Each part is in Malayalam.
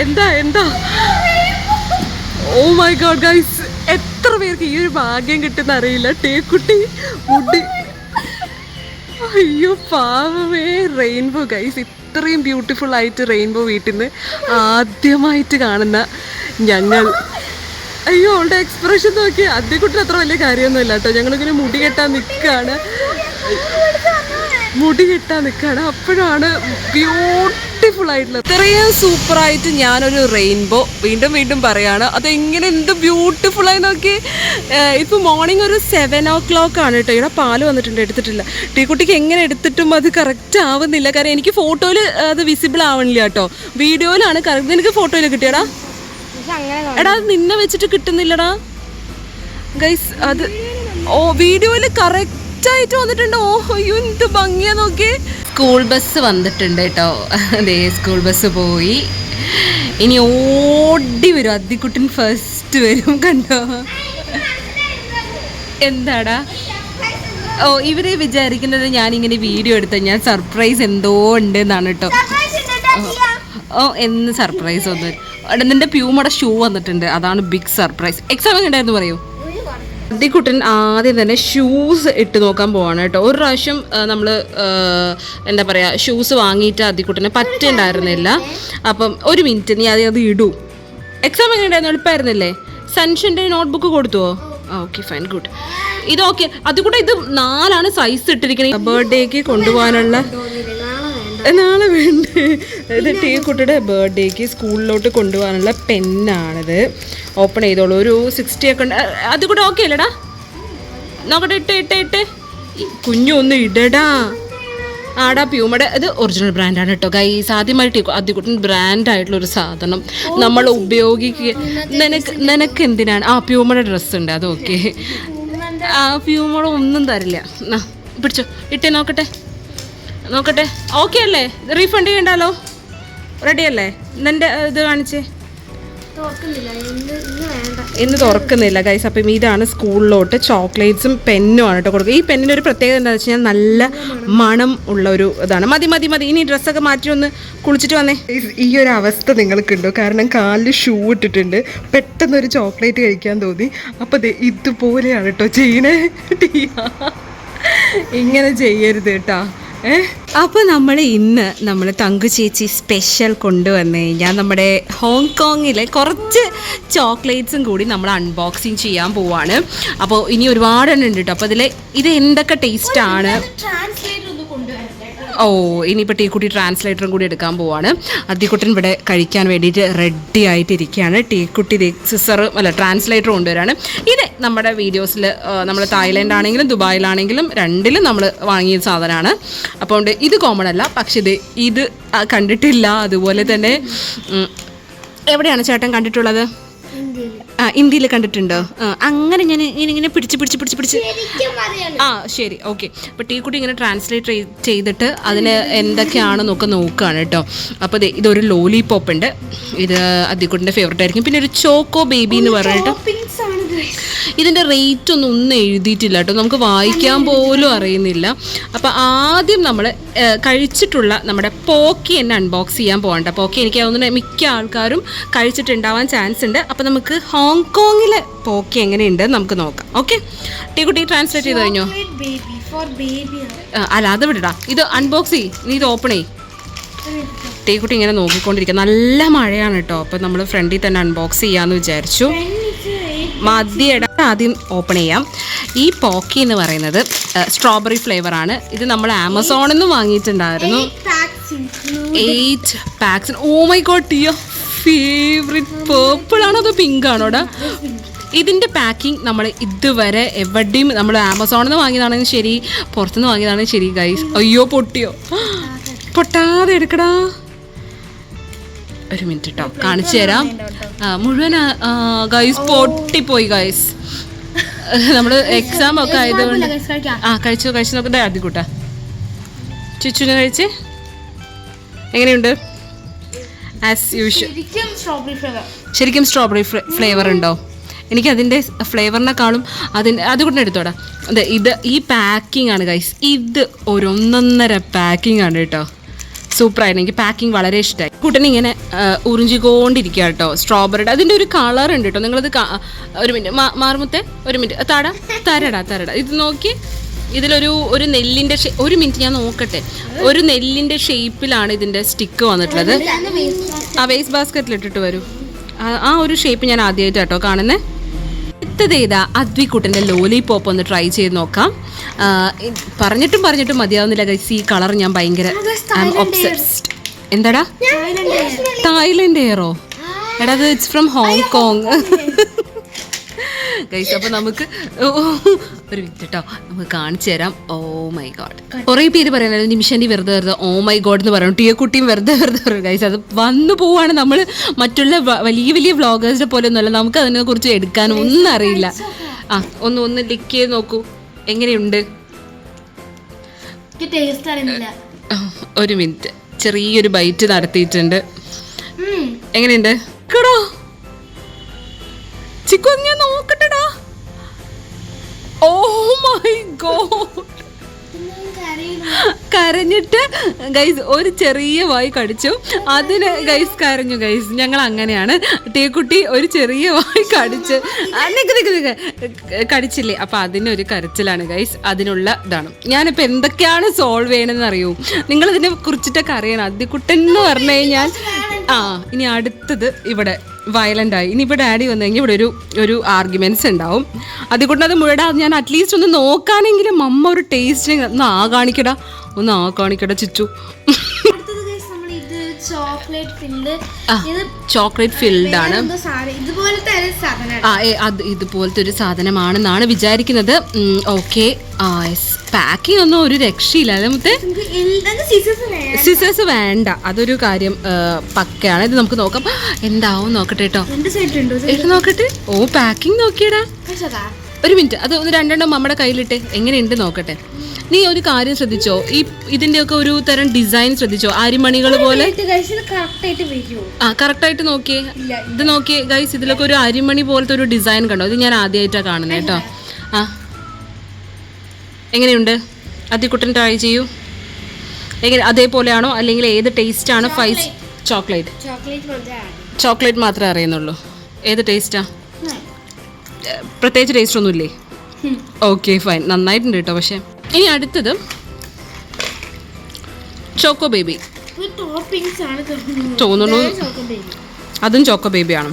എന്താ എന്താ? ഓ മൈ ഗോഡ് ഗൈസ് എത്ര പേർക്ക് ഈ ഒരു ഭാഗ്യം കിട്ടുന്ന അറിയില്ല. ടേക്കുട്ടി മുടി. അയ്യോ പാവമേ. റെയിൻബോ ഗൈസ് ഇത്രയും ബ്യൂട്ടിഫുൾ ആയിട്ട് റെയിൻബോ വീട്ടിൽ നിന്ന് ആദ്യമായിട്ട് കാണുന്ന ഞങ്ങൾ. അയ്യോ അവളുടെ എക്സ്പ്രഷൻ നോക്കി അദ്യക്കുട്ടിന് അത്ര വലിയ കാര്യമൊന്നുമില്ല കേട്ടോ. ഞങ്ങളിങ്ങനെ മുടി കെട്ടാൻ നിൽക്കുകയാണ് മുടി കിട്ടാൻ നിൽക്കുകയാണ് അപ്പോഴാണ് ബ്യൂട്ടിഫുൾ ആയിട്ടുള്ള ഇത്രയും സൂപ്പറായിട്ട് ഞാനൊരു റെയിൻബോ വീണ്ടും വീണ്ടും പറയാണ്. അതെങ്ങനെ എന്ത് ബ്യൂട്ടിഫുൾ ആയി നോക്കി. ഇപ്പോൾ മോർണിംഗ് ഒരു സെവൻ ഓ ക്ലോക്ക് ആണ് കേട്ടോ ഇവിടെ പാൽ വന്നിട്ടുണ്ട് എടുത്തിട്ടില്ല. ടീക്കുട്ടിക്ക് എങ്ങനെ എടുത്തിട്ടും അത് കറക്റ്റ് ആവുന്നില്ല. കാരണം എനിക്ക് ഫോട്ടോയിൽ അത് വിസിബിൾ ആവണില്ല കേട്ടോ വീഡിയോയിലാണ് കറക്റ്റ് നിനക്ക് ഫോട്ടോയിൽ കിട്ടിയടാ? എടാ അത് നിന്നെ വെച്ചിട്ട് കിട്ടുന്നില്ലടാ. ഗൈസ് അത് ഓ വീഡിയോയിൽ കറക്റ്റ് ആയിട്ട് വന്നിട്ടുണ്ട്. ഓ അയ്യോ എന്ത് ഭംഗിയാ നോക്കി സ്കൂൾ ബസ് വന്നിട്ടുണ്ട് കേട്ടോ. അതെ സ്കൂൾ ബസ് പോയി. ഇനി ഓടി വരും. അദ്ദിക്കുട്ടൻ ഫസ്റ്റ് വരും കണ്ടോ? എന്താടാ? ഓ ഇവരെ വിചാരിക്കുന്നത് ഞാനിങ്ങനെ വീഡിയോ എടുത്ത ഞാൻ സർപ്രൈസ് എന്തോ ഉണ്ട് എന്നാണ് കേട്ടോ ഓ എന്ന് സർപ്രൈസ് ഒന്ന് നിന്റെ പ്യൂമയുടെ ഷൂ വന്നിട്ടുണ്ട്. അതാണ് ബിഗ് സർപ്രൈസ് എക്സാം എങ്ങനെ ഉണ്ടായിരുന്നു പറയൂ? അദ്ദിക്കുട്ടൻ ആദ്യം തന്നെ ഷൂസ് ഇട്ട് നോക്കാൻ പോവാണ് കേട്ടോ. ഒരു പ്രാവശ്യം നമ്മൾ എന്താ പറയുക ഷൂസ് വാങ്ങിയിട്ട് അതിക്കുട്ടനെ പറ്റുണ്ടായിരുന്നില്ല. അപ്പം ഒരു മിനിറ്റ് നീ ആദ്യം അത് ഇടൂ. എക്സാം എങ്ങനെ ഉണ്ടായിരുന്നു? എളുപ്പമായിരുന്നില്ലേ സൻഷന്റെ നോട്ട്ബുക്ക് കൊടുത്തുവോ ഓക്കെ ഫൈൻ ഗുഡ് ഇത് ഓക്കെ അതുകൂടെ ഇത് നാലാണ് സൈസ് ഇട്ടിരിക്കുന്നത് ബർത്ത്ഡേക്ക് കൊണ്ടുപോകാനുള്ള നാളെ വേണ്ടേ? അതായത് ടീ കുട്ടിയുടെ ബർത്ത്ഡേക്ക് സ്കൂളിലോട്ട് കൊണ്ടുപോകാനുള്ള പെന്നാണിത് ഓപ്പൺ ചെയ്തോളൂ. ഒരു സിക്സ്റ്റി ഒക്കെ ഉണ്ട്. അത് കൂടെ ഓക്കെ അല്ലേടാ. നോക്കട്ടെ ഇട്ട് ഇട്ട് ഇട്ട്. കുഞ്ഞു ഒന്ന് ഇടടാ. ആടാ പ്യൂമയുടെ ഇത് ഒറിജിനൽ ബ്രാൻഡാണ് കേട്ടോ ഗൈസ് ആദ്യമായിട്ട് അതികുട്ടൻ ബ്രാൻഡായിട്ടുള്ള ഒരു സാധനം. നമ്മൾ ഉപയോഗിക്കുക നിനക്ക് നിനക്ക് എന്തിനാണ്? ആ പ്യൂമയുടെ ഡ്രസ്സ് ഉണ്ട് അത് ഓക്കെ ആ പ്യൂമയുടെ ഒന്നും തരില്ല. എന്നാ പിടിച്ചോ. ഇട്ടേ നോക്കട്ടെ. നോക്കട്ടെ. ഓക്കെ അല്ലേ? റീഫണ്ട് ചെയ്യണ്ടല്ലോ റെഡി അല്ലേ? നിന്റെ ഇത് കാണിച്ചേ. ഇന്ന് ഇന്ന് വേണ്ട. ഇന്ന് തുറക്കുന്നില്ല ഗൈസ് അപ്പം ഇതാണ് സ്കൂളിലോട്ട് ചോക്ലേറ്റ്സും പെന്നും ആണ് കേട്ടോ കൊടുക്കുക ഈ പെന്നിന്റെ ഒരു പ്രത്യേകത എന്താണെന്ന് വെച്ച് കഴിഞ്ഞാൽ നല്ല മണം ഉള്ള ഒരു ഇതാണ്. മതി മതി മതി. ഇനി ഡ്രസ്സൊക്കെ മാറ്റി ഒന്ന് കുളിച്ചിട്ട് വന്നേ. ഈ ഒരു അവസ്ഥ നിങ്ങൾക്കുണ്ടോ? കാരണം കാലിൽ ഷൂ ഇട്ടിട്ടുണ്ട്. പെട്ടെന്ന് ഒരു ചോക്ലേറ്റ് കഴിക്കാൻ തോന്നി. അപ്പം ദേ ഇതുപോലെയാണ് കേട്ടോ ചെയ്യണേ. ടിയ. ഇങ്ങനെ ചെയ്യരുത് കേട്ടാ. അപ്പോൾ നമ്മൾ ഇന്ന് നമ്മൾ തങ്കു ചേച്ചി സ്പെഷ്യൽ കൊണ്ടുവന്നു കഴിഞ്ഞാൽ നമ്മുടെ ഹോങ്കോങ്ങിലെ കുറച്ച് ചോക്ലേറ്റ്സും കൂടി നമ്മൾ അൺബോക്സിങ് ചെയ്യാൻ പോവാണ്. അപ്പോൾ ഇനി ഒരുപാടെണ്ണം ഉണ്ട് കേട്ടോ അപ്പോൾ ഇതിൽ ഇത് എന്തൊക്കെ ടേസ്റ്റ് കൊണ്ടുവരട്ടെ ഓ ഇനിയിപ്പോൾ ടീക്കുട്ടി ട്രാൻസ്ലേറ്ററും കൂടി എടുക്കാൻ പോവാണ്. അതിക്കുട്ടൻ ഇവിടെ കഴിക്കാൻ വേണ്ടിയിട്ട് റെഡി ആയിട്ടിരിക്കുകയാണ്. ടീക്കുട്ടി സിസർ അല്ല ട്രാൻസ്ലേറ്റർ കൊണ്ടുവരാണ്. ഇത് നമ്മുടെ വീഡിയോസിൽ നമ്മൾ തായ്ലൻഡ് ആണെങ്കിലും ദുബായിലാണെങ്കിലും രണ്ടിലും നമ്മൾ വാങ്ങിയ സാധനമാണ്. അപ്പോണ്ട് ഇത് കോമൺ അല്ല പക്ഷേ ഇത് ഇത് കണ്ടിട്ടില്ല. അതുപോലെ തന്നെ എവിടെയാണ് ചേട്ടൻ കണ്ടിട്ടുള്ളത്? ആ ഇന്ത്യയിൽ കണ്ടിട്ടുണ്ടോ? ആ, അങ്ങനെ ഞാൻ ഇങ്ങനെ ഇങ്ങനെ പിടിച്ച് പിടിച്ച് പിടിച്ച് പിടിച്ച് ആ ശരി ഓക്കെ. അപ്പോൾ ടീ കുട്ടി ഇങ്ങനെ ട്രാൻസ്ലേറ്റ് ചെയ്തിട്ട് അതിന് എന്തൊക്കെയാണെന്നൊക്കെ നോക്കുകയാണ് കേട്ടോ. അപ്പോൾ ദേ ഇതൊരു ലോലിപോപ്പ് ഉണ്ട്. ഇത് അദ്ദേഹത്തിന്റെ ഫേവറേറ്റ് ആയിരിക്കും. പിന്നെ ഒരു ചോക്കോ ബേബി എന്ന് പറഞ്ഞിട്ട്. ഇതിന്റെ റേറ്റ് ഒന്നും ഒന്നും എഴുതിയിട്ടില്ല കേട്ടോ. നമുക്ക് വായിക്കാൻ പോലും അറിയുന്നില്ല. അപ്പോൾ ആദ്യം നമ്മൾ കഴിച്ചിട്ടുള്ള നമ്മുടെ പോക്കി എന്നെ അൺബോക്സ് ചെയ്യാൻ പോകണ്ട പോക്കി എനിക്ക് തോന്നുന്നു മിക്ക ആൾക്കാരും കഴിച്ചിട്ടുണ്ടാവാൻ ചാൻസ് ഉണ്ട്. അപ്പോൾ നമുക്ക് ഹോങ്കോങ്ങിലെ പോക്കി എങ്ങനെയുണ്ട് നമുക്ക് നോക്കാം. ഓക്കെ ടീ കുട്ടി ട്രാൻസ്ലേറ്റ് ചെയ്ത് കഴിഞ്ഞോ? അല്ല അത് വിടടാ. ഇത് അൺബോക്സ് ചെയ് നീ ഇത് ഓപ്പൺ ചെയ് ടീക്കുട്ടി ഇങ്ങനെ നോക്കിക്കൊണ്ടിരിക്കുക നല്ല മഴയാണ് കേട്ടോ. അപ്പോൾ നമ്മൾ ഫ്രണ്ടിൽ തന്നെ അൺബോക്സ് ചെയ്യാമെന്ന് വിചാരിച്ചു. മതിയട ആദ്യം ഓപ്പൺ ചെയ്യാം. ഈ പോക്കി എന്ന് പറയുന്നത് സ്ട്രോബെറി ഫ്ലേവർ ആണ്. ഇത് നമ്മൾ ആമസോണിൽ നിന്ന് വാങ്ങിയിട്ടുണ്ടായിരുന്നു. Eight packs oh my god Tia favourite purple ആണോ അതോ പിങ്ക് ആണോടാ ഇതിന്റെ പാക്കിംഗ് നമ്മൾ ഇതുവരെ എവിടെയും നമ്മൾ ആമസോണിൽ നിന്ന് വാങ്ങിയതാണെങ്കിലും ശരി പുറത്തുനിന്ന് വാങ്ങിയതാണെങ്കിലും ശരി ഗൈസ് അയ്യോ പൊട്ടിയോ. പൊട്ടാതെ എടുക്കടാ. ഒരു മിനിറ്റ് കേട്ടോ കാണിച്ചു തരാം. മുഴുവൻ ഗൈസ് പൊട്ടിപ്പോയി ഗൈസ് നമ്മൾ എക്സാം ഒക്കെ ആയതുകൊണ്ട് ആ കഴിച്ചു കഴിച്ചു. നോക്കട്ടെ ആദ്യം കൂട്ടാ ചുച്ചുനെ കഴിച്ച്. എങ്ങനെയുണ്ട്? ആസ് യൂഷ്വൽ ശരിക്കും സ്ട്രോബെറി ഫ്ലേവർ ശരിക്കും സ്ട്രോബെറി ഫ്ലേവർ ഉണ്ടോ? എനിക്ക് അതിന്റെ ഫ്ലേവറിനെക്കാളും അതിന്റെ അതുകൊണ്ട് എടുത്തോടാ. അതെ ഇത് ഈ പാക്കിംഗ് ആണ് ഗൈസ് ഇത് ഒരു ഒന്നൊന്നര പാക്കിംഗ് ആണ് കേട്ടോ. സൂപ്പറായിരുന്നു എനിക്ക് പാക്കിംഗ് വളരെ ഇഷ്ടമായി കുട്ടൻ ഇങ്ങനെ ഉറിഞ്ചിക്കൊണ്ടിരിക്കുക കേട്ടോ സ്ട്രോബെറിയുടെ അതിന്റെ ഒരു കളർ ഉണ്ട് കേട്ടോ നിങ്ങളത് ഒരു മിനിറ്റ് മാറുമുത്തെ ഒരു മിനിറ്റ് താടാ. തരടാ തരടാ. ഇത് നോക്കി. ഇതിലൊരു ഒരു നെല്ലിന്റെ ഒരു മിനിറ്റ് ഞാൻ നോക്കട്ടെ. ഒരു നെല്ലിന്റെ ഷേപ്പിലാണ് ഇതിന്റെ സ്റ്റിക്ക് വന്നിട്ടുള്ളത്. ആ വേസ്റ്റ് ബാസ്ക്കറ്റിൽ ഇട്ടിട്ട് വരൂ. ആ- ആ ഒരു ഷേപ്പ് ഞാൻ ആദ്യമായിട്ട് കേട്ടോ കാണുന്നേ. അടുത്തത് ഏതാ? അദ്വിക്കുട്ടന്റെ ലോലിപോപ്പ് ഒന്ന് ട്രൈ ചെയ്ത് നോക്കാം. പറഞ്ഞിട്ടും പറഞ്ഞിട്ടും മതിയാവുന്നില്ല ഗൈസ് ഈ കളർ ഞാൻ ഭയങ്കര എന്താടാ? തായ്ലൻഡ് എയറോ എടാ അത് ഇറ്റ്സ് ഫ്രം ഹോങ്കോങ് ഗൈസ് അപ്പൊ നമുക്ക് ഒരു മിനിറ്റ് കേട്ടോ നമുക്ക് കാണിച്ചു തരാം. Oh my god. കുറേ പേര് പറയുന്നത് നിമിഷന്റെ വെറുതെ വെറുതെ ഓ മൈ ഗോഡ് എന്ന് പറയുന്നു ടിയ കുട്ടിയും വെറുതെ വെറുതെ പറയും ഗൈസ് അത് വന്നു പോവാണ് നമ്മൾ മറ്റുള്ള വലിയ വലിയ വ്ളോഗേഴ്സിനെ പോലെ ഒന്നുമല്ല. നമുക്ക് അതിനെ കുറിച്ച് എടുക്കാനും ഒന്നും അറിയില്ല. ആ ഒന്ന് ഒന്ന് ലിക്ക് ചെയ്ത് നോക്കൂ. എങ്ങനെയുണ്ട്? ഒരു മിനിറ്റ്. ചെറിയൊരു ബൈറ്റ് നടത്തിയിട്ടുണ്ട്. എങ്ങനെയുണ്ട്? കേടോ. ചിക്കു ഞാൻ നോക്കട്ടെടാ ഓ മൈ ഗോഡ് കരഞ്ഞിട്ട് ഗൈസ് ഒരു ചെറിയ വായി കടിച്ചു. അതിന് ഗൈസ് കരഞ്ഞു ഗൈസ് ഞങ്ങൾ അങ്ങനെയാണ്. ടീക്കുട്ടി ഒരു ചെറിയ വായി കടിച്ച്. കടിച്ചില്ലേ? അപ്പൊ അതിനൊരു കരച്ചിലാണ് ഗൈസ് അതിനുള്ള ഇതാണ്. ഞാനിപ്പോ എന്തൊക്കെയാണ് സോൾവ് ചെയ്യണമെന്ന് അറിയൂ? നിങ്ങൾ ഇതിനെ കുറിച്ചിട്ടൊക്കെ അറിയണം. അദ്യക്കുട്ടൻ എന്ന് പറഞ്ഞു കഴിഞ്ഞാൽ ആ ഇനി അടുത്തത് ഇവിടെ. വയലന്റ് ആയി. ഇനി ഇപ്പോൾ ഡാഡി വന്നു കഴിഞ്ഞാൽ ഇവിടെ ഒരു ഒരു ആർഗ്യുമെന്റ്സ് ഉണ്ടാവും. അതുകൊണ്ട് അത് മുഴുവൻ ഞാൻ അറ്റ്ലീസ്റ്റ് ഒന്ന് നോക്കാനെങ്കിലും അമ്മ ഒരു ടേസ്റ്റ് ഒന്ന് ആ കാണിക്കടാ ഒന്ന് ആ കാണിക്കടാ ചിച്ചു. ചോക്ലേറ്റ് ഫില്ല് ഇത് ചോക്ലേറ്റ് ഫിൽഡ് ആണ്. ഇതുപോലത്തെ ആ ഏ, അത് ഇതുപോലത്തെ ഒരു സാധനമാണെന്നാണ് വിചാരിക്കുന്നത്. ഓക്കെ പാക്കിംഗ് ഒന്നും ഒരു രക്ഷയില്ല നമുക്ക് സിസേഴ്സ് വേണ്ട. അതൊരു കാര്യം പക്കയാണ്. ഇത് നമുക്ക് നോക്കാം. എന്താവും നോക്കട്ടെ കേട്ടോ നോക്കട്ടെ. ഓ പാക്കിംഗ് നോക്കിയടാ. ഒരു മിനിറ്റ് അത് ഒന്ന് രണ്ടെണ്ണം നമ്മുടെ കയ്യിലിട്ട്. എങ്ങനെയുണ്ട് നോക്കട്ടെ. നീ ഒരു കാര്യം ശ്രദ്ധിച്ചോ? ഈ ഇതിന്റെയൊക്കെ ഒരു തരം ഡിസൈൻ ശ്രദ്ധിച്ചോ? അരിമണികൾ പോലെ? ആ കറക്റ്റ് ആയിട്ട് നോക്കിയേ ഇത് നോക്കിയേ ഗൈസ് ഇതിലൊക്കെ ഒരു അരിമണി പോലത്തെ ഒരു ഡിസൈൻ കണ്ടോ? ഇത് ഞാൻ ആദ്യമായിട്ടാണ് കാണുന്നത് കേട്ടോ. ആ. എങ്ങനെയുണ്ട്? അതിക്കുട്ടൻ ട്രൈ ചെയ്യൂ. എങ്ങനെ അതേപോലെയാണോ? അല്ലെങ്കിൽ ഏത് ടേസ്റ്റ് ആണ് ഫൈസ് ചോക്ലേറ്റ് ചോക്ലേറ്റ് മാത്രമേ അറിയുന്നുള്ളൂ. ഏത് ടേസ്റ്റാ പ്രത്യേകിച്ച് ടേസ്റ്റ് ഒന്നുമില്ലേ? ഓക്കെ ഫൈൻ നന്നായിട്ടുണ്ട് കേട്ടോ പക്ഷേ. ഇനി അടുത്തത് ചോക്കോ ബേബി തോന്നുന്നു. തോന്നുന്നു ചോക്കോ ബേബി അതും ചോക്കോ ബേബിയാണ്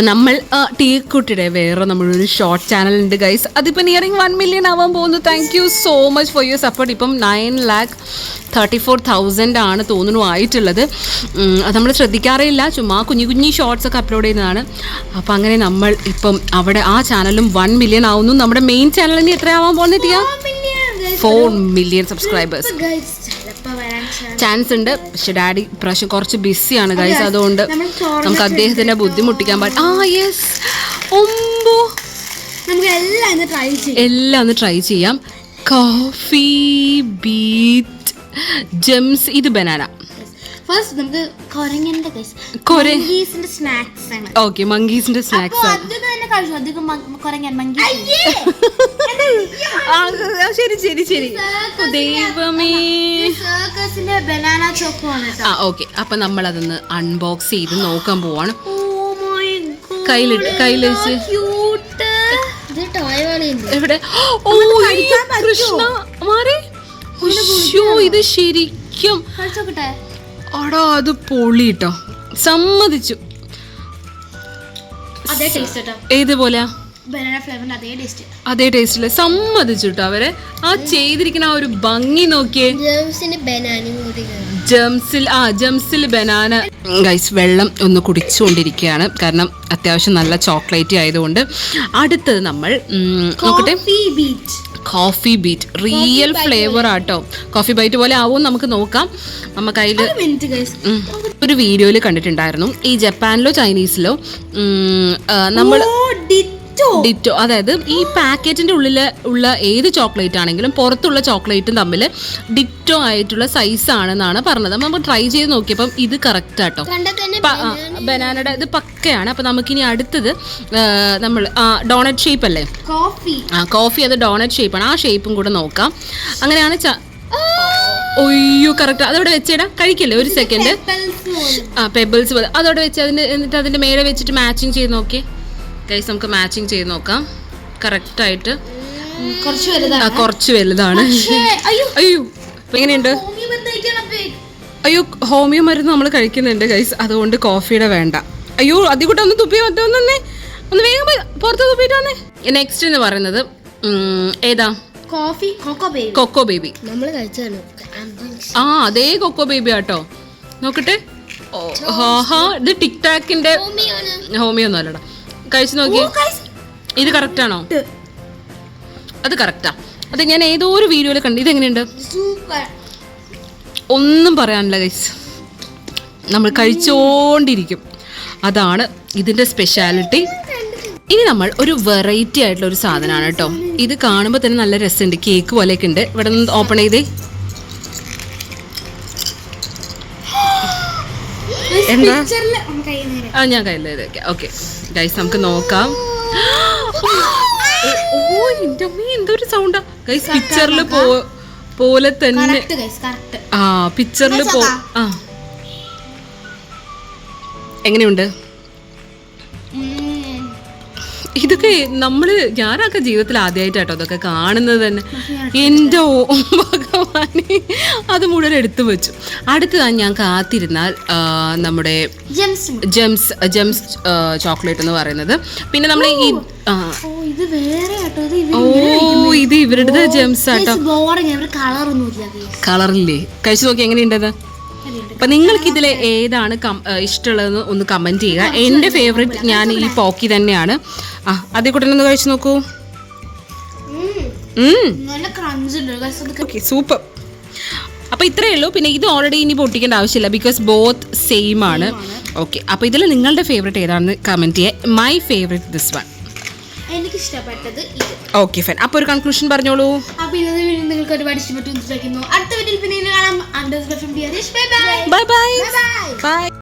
അപ്പം നമ്മൾ ടീ കുട്ടിയുടെ വേറെ നമ്മളൊരു ഷോർട്ട് ചാനൽ ഉണ്ട് ഗൈസ് അതിപ്പോൾ നിയറിങ് വൺ മില്യൺ ആവാൻ പോകുന്നു. Thank you so much for your support ഇപ്പം nine lakh thirty four thousand ആണ് തോന്നുന്നു ആയിട്ടുള്ളത്. അത് നമ്മൾ ശ്രദ്ധിക്കാറേയില്ല. ചുമ്മാ കുഞ്ഞു കുഞ്ഞു ഷോർട്സ് ഒക്കെ അപ്ലോഡ് ചെയ്യുന്നതാണ്. അപ്പോൾ അങ്ങനെ നമ്മൾ ഇപ്പം അവിടെ ആ ചാനലും വൺ മില്യൺ ആവുന്നു. നമ്മുടെ മെയിൻ ചാനലിന് എത്രയാവാൻ പോകുന്നത് ഫോർ മില്യൺ സബ്സ്ക്രൈബേഴ്സ് ചാൻസ് ഉണ്ട് പക്ഷെ ഡാഡി ഇപ്രാവശ്യം കുറച്ച് ബിസിയാണ് ഗൈസ്. അതുകൊണ്ട് നമുക്ക് അദ്ദേഹത്തിനെ ബുദ്ധിമുട്ടിക്കാൻ പറ്റും ആ യെസ് ഒമ്പോ. നമുക്ക് എല്ലാം ഇന്ന് ട്രൈ ചെയ്യാം. എല്ലാം ഒന്ന് ട്രൈ ചെയ്യാം. കോഫി ബീറ്റ് ജെംസ് ഇത് ബനാന ഫസ്റ്റ് നമുക്ക് കൊരങ്ങന്റെ മങ്കീസിന്റെ സ്നാക്സ് ആണ്. ഓക്കെ മങ്കീസിന്റെ സ്നാക്സ് ആണ്. അധികം തന്നെ കഴിച്ചു? അധികം കൊരങ്ങൻ മങ്കി ആ, ആ, ശരി ശരി ശരി. ദൈവമേ. സർക്കസിന്റെ ബനാന ചോക്കോ ആണ് ആ ഓക്കെ അപ്പൊ നമ്മൾ അതൊന്ന് അൺബോക്സ് ചെയ്ത് നോക്കാൻ പോവാണ്. Oh my God. കയ്യിലിട്ട് കയ്യിൽ വെച്ച് ഇത് ടോയ് പോലെയുണ്ട് എവിടെ? ഓ കൃഷ്ണ മാറി. ഇത് ശരിക്കും കഴിച്ചോക്കട്ടെ? അടാ അത് പൊളി കേട്ടോ സമ്മതിച്ചു. അതേ ടേസ്റ്റ് കേട്ടോ ഏതുപോലെയാ ബനാന ഫ്ലേവറിന്റെ അതേ ടേസ്റ്റ് അതേ ടേസ്റ്റിൽ സമ്മതിച്ചു കേട്ടോ അവരെ. ആ ചെയ്തിരിക്കുന്ന ആ ഒരു ഭംഗി നോക്കിയേ. ജേംസിന് ബനാനയും കൂടി ജംസിൽ ആ ജംസിൽ ബനാന. ഗൈസ് വെള്ളം ഒന്ന് കുടിച്ചുകൊണ്ടിരിക്കുകയാണ്. കാരണം അത്യാവശ്യം നല്ല ചോക്ലേറ്റ് ആയതുകൊണ്ട്. അടുത്തത് നമ്മൾ നോക്കട്ടെ. കോഫി ബീറ്റ് റിയൽ ഫ്ലേവർ ആട്ടോ. കോഫി ബൈറ്റ് പോലെ ആവും നമുക്ക് നോക്കാം. നമുക്ക് അതിൽ ഒരു വീഡിയോയിൽ കണ്ടിട്ടുണ്ടായിരുന്നു. ഈ ജപ്പാനിലോ ചൈനീസിലോ നമ്മൾ ഡിറ്റോ? അതായത് ഈ പാക്കറ്റിന്റെ ഉള്ളിൽ ഉള്ള ഏത് ചോക്ലേറ്റ് ആണെങ്കിലും പുറത്തുള്ള ചോക്ലേറ്റും തമ്മിൽ ഡിറ്റോ ആയിട്ടുള്ള സൈസ് ആണെന്നാണ് പറഞ്ഞത്. അപ്പൊ നമ്മൾ ട്രൈ ചെയ്ത് നോക്കിയപ്പം ഇത് കറക്റ്റ് ആട്ടോ. ബനാനയുടെ ഇത് പക്കയാണ്. അപ്പൊ നമുക്കിനി അടുത്തത് നമ്മൾ ഡോണറ്റ് ഷേപ്പ് അല്ലേ? കോഫി ആ കോഫി അത് ഡോണറ്റ് ഷേപ്പാണ് ആ ഷേപ്പും കൂടെ നോക്കാം. അങ്ങനെയാണ് ഒയ്യോ കറക്റ്റ് അതവിടെ വെച്ചേടാ. കഴിക്കല്ലേ ഒരു സെക്കൻഡ്. ആ പെബിൾസ് പോലെ. അതവിടെ വെച്ച് അതിന് എന്നിട്ട് അതിന്റെ മേലെ വെച്ചിട്ട് മാച്ചിങ് ചെയ്ത് നോക്കിയേ. ഗൈസ് നമുക്ക് മാച്ചിങ് ചെയ്ത് നോക്കാം. കറക്റ്റ് ആയിട്ട്. കുറച്ച് വലുതാണ്. കുറച്ച് വലുതാണ്. അയ്യോ. എങ്ങനെയുണ്ട്? അയ്യോ ഹോമിയോ മരുന്ന് നമ്മൾ കഴിക്കുന്നുണ്ട് ഗൈസ് അതുകൊണ്ട് കോഫിയുടെ വേണ്ട. അയ്യോ അതികൂട്ട് ഒന്ന് തുപ്പി മറ്റേ ഒന്ന് വേഗം പുറത്ത് തുപ്പിയിട്ട് വന്നേ. നെക്സ്റ്റ് എന്ന് പറയുന്നത് ഏതാ? കോഫി കൊക്കോ ബേബി നമ്മൾ ആ അതേ കൊക്കോ ബേബി ആട്ടോ. നോക്കട്ടെ. ഓ, ഹാ ഇത് ടിക് ടാക്കിന്റെ ഹോമിയോ ഒന്നും അല്ലടാ കഴിച്ചു നോക്കി. ഇത് കറക്റ്റ് ആണോ? അത് കറക്റ്റാ അത് ഞാൻ ഏതോ ഒരു വീഡിയോയിൽ കണ്ടു ഇതെങ്ങനെയുണ്ട്? ഒന്നും പറയാനില്ല ഗൈസ് നമ്മൾ കഴിച്ചോണ്ടിരിക്കും. അതാണ് ഇതിന്റെ സ്പെഷ്യാലിറ്റി ഇനി നമ്മൾ ഒരു വെറൈറ്റി ആയിട്ടുള്ള ഒരു സാധനമാണ് കേട്ടോ. ഇത് കാണുമ്പോൾ തന്നെ നല്ല രസമുണ്ട്. കേക്ക് പോലെയൊക്കെ ഉണ്ട്. ഇവിടെ നിന്ന് ഓപ്പൺ ചെയ്തേ. എന്താ? ആ ഞാൻ കയ്യിൽ ഓക്കെ ഗൈസ് നമുക്ക് നോക്കാം. ഓ എന്റെ അമ്മ എന്തൊരു സൗണ്ടാ ഗൈസ് പിക്ചറിൽ പോ പോലെ തന്നെ ആ പിക്ചറിൽ പോ ആ. എങ്ങനെയുണ്ട്? ഇതൊക്കെ നമ്മൾ ഞാനൊക്കെ ജീവിതത്തിൽ ആദ്യമായിട്ടാട്ടോ ഇതൊക്കെ കാണുന്നത് തന്നെ. എന്റെ ഓ ഭഗവാനെ. അത് മുഴുവൻ എടുത്തു വെച്ചു. അടുത്തതാണ് ഞാൻ കാത്തിരുന്നാൽ നമ്മുടെ ജെംസ് ജെംസ് ജെംസ് ചോക്ലേറ്റ് എന്ന് പറയുന്നത്. പിന്നെ നമ്മൾ ഈ ഓ ഇത് ഇവരുടെ ജെംസ് ആട്ടോ കളറില്ലേ കഴിച്ചു നോക്കി എങ്ങനെയുണ്ടത് അപ്പൊ നിങ്ങൾക്ക് ഇതിൽ ഏതാണ് ഇഷ്ടമുള്ളതെന്ന് ഒന്ന് കമന്റ് ചെയ്യുക. എന്റെ ഫേവറേറ്റ് ഞാൻ ഈ പോക്കി തന്നെയാണ്. ആ അതേ കൂട്ടം ഒന്ന് കഴിച്ചു നോക്കൂ. സൂപ്പർ അപ്പൊ ഇത്രയേ ഉള്ളൂ. പിന്നെ ഇത് ഓൾറെഡി ഇനി പൊട്ടിക്കേണ്ട ആവശ്യമില്ല. ബിക്കോസ് ബോത്ത് സെയിം ആണ്. ഓക്കെ അപ്പൊ ഇതിൽ നിങ്ങളുടെ ഫേവറേറ്റ് ഏതാണെന്ന് കമന്റ് ചെയ്യുക. മൈ ഫേവറേറ്റ് ദിസ് വൺ ഇഷ്ടപ്പെട്ടത് ഇത്. ഓക്കെ ഫൈൻ അപ്പൊ ഒരു കൺക്ലൂഷൻ പറഞ്ഞോളൂ. അപ്പൊ ഇന്നത്തെ വീഡിയോ നിങ്ങൾക്ക് ഒരുപാട് ഇഷ്ടപ്പെട്ടു എന്ന് വിശ്വസിക്കുന്നു അടുത്ത വീഡിയോയിൽ പിന്നെ കാണാം. Bye bye bye bye